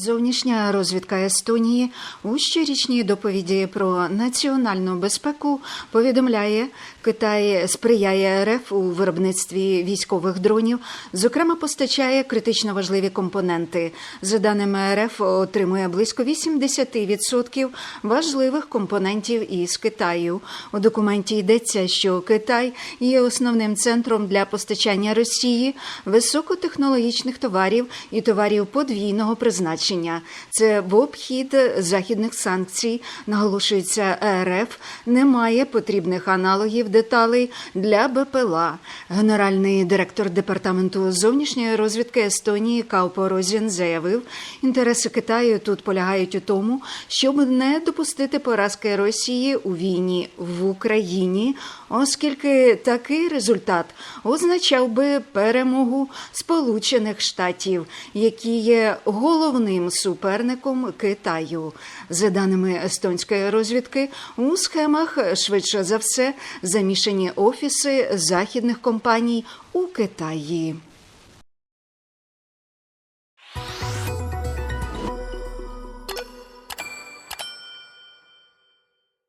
Зовнішня розвідка Естонії у щорічній доповіді про національну безпеку повідомляє, Китай сприяє РФ у виробництві військових дронів, зокрема постачає критично важливі компоненти. За даними РФ, отримує близько 80% важливих компонентів із Китаю. У документі йдеться, що Китай є основним центром для постачання Росії високотехнологічних товарів і товарів подвійного призначення. Це в обхід західних санкцій, наголошується РФ, немає потрібних аналогів деталей для БПЛА. Генеральний директор департаменту зовнішньої розвідки Естонії Каупо Розін заявив, інтереси Китаю тут полягають у тому, щоб не допустити поразки Росії у війні в Україні, оскільки такий результат означав би перемогу Сполучених Штатів, які є головним суперником Китаю. За даними естонської розвідки, у схемах швидше за все замішані офіси західних компаній у Китаї.